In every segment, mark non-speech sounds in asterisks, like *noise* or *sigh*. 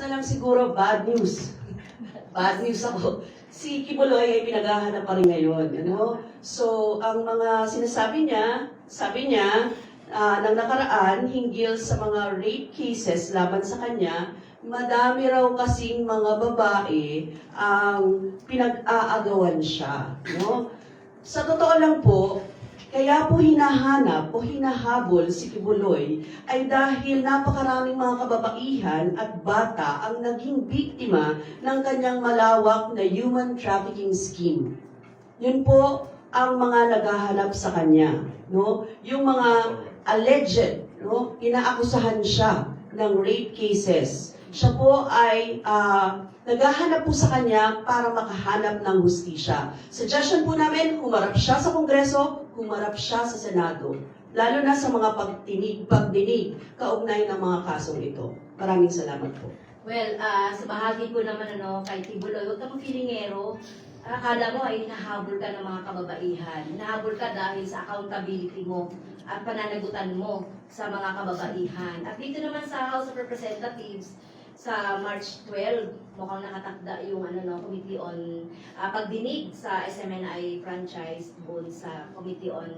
Last na lang siguro, bad news. Bad news ako. Si Kibuloy ay pinaghahanap pa rin ngayon. Ano? So, ang mga sinasabi niya, sabi niya, ah, nang nakaraan, hinggil sa mga rape cases laban sa kanya, madami raw kasing mga babae ang pinag-aagawan siya. No? Sa totoo lang po, kaya po hinahanap o hinahabol si Kibuloy ay dahil napakaraming mga kababaihan at bata ang naging biktima ng kanyang malawak na human trafficking scheme. Yun po ang mga naghahanap sa kanya, no? Yung mga alleged, no? Inaakusahan siya ng rape cases. Siya po ay ah, naghahanap po sa kanya para makahanap ng hustisya. Suggestion po namin, humarap siya sa Kongreso, humarap siya sa Senado. Lalo na sa mga pagtinig, pagdinig, kaugnay ng mga kasong ito. Maraming salamat po. Well, ah, sa bahagi ko naman ano, kay Tibuloy, huwag kang feelingero. Akala mo ay hinahabol ka ng mga kababaihan. Hinahabol ka dahil sa accountability mo at pananagutan mo sa mga kababaihan. At dito naman sa House of Representatives, sa March 12, mukhang nakatakda yung ano no, Committee on ah, pagdinig sa SMNI franchise doon sa Committee on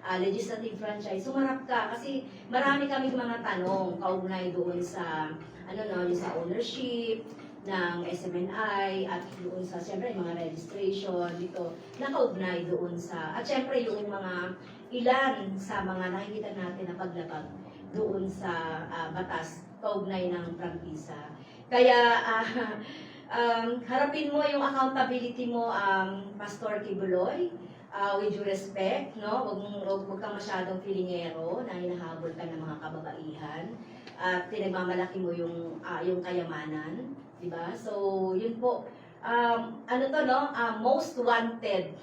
ah, Legislative Franchise. Sumarap ka kasi marami kaming mga tanong kaugnay doon sa ano no, sa ownership ng SMNI at doon sa siyempre mga registration dito nakaugnay doon sa at siyempre yung mga ilan sa mga nakikita natin na paglabag doon sa ah, batas kaugnay ng prangkisa. Kaya ah, *laughs* um, harapin mo yung accountability mo um, Pastor Kibuloy ah, with due respect, no? Huwag, mong- huwag, huwag kang masyadong filingero na hinahabol ka ng mga kababaihan at pinagmamalaki mo yung ah, yung kayamanan, di ba? So, yun po. Um, ano to, no? Ah, most wanted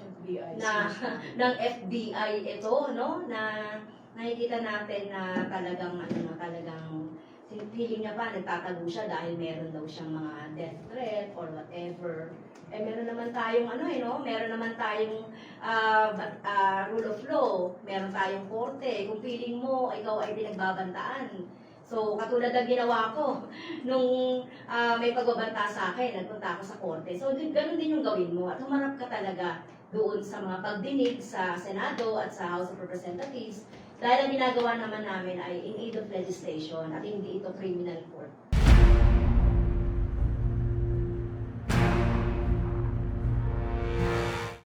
na *laughs* ng FBI ito, no? Na nakikita natin na talagang ano talagang feeling niya pa nagtatago siya dahil meron daw siyang mga death threat or whatever. Eh meron naman tayong ano eh no, meron naman tayong bat- ah, rule of law, meron tayong korte. Kung feeling mo ikaw ay pinagbabantaan, So, katulad ng ginawa ko, *laughs* nung ah, may pagbabanta sa akin, nagpunta ako sa korte. So, ganun din yung gawin mo. At humarap ka talaga doon sa mga pagdinig sa Senado at sa House of Representatives. Dahil ang ginagawa naman namin ay in aid of legislation at hindi ito criminal court.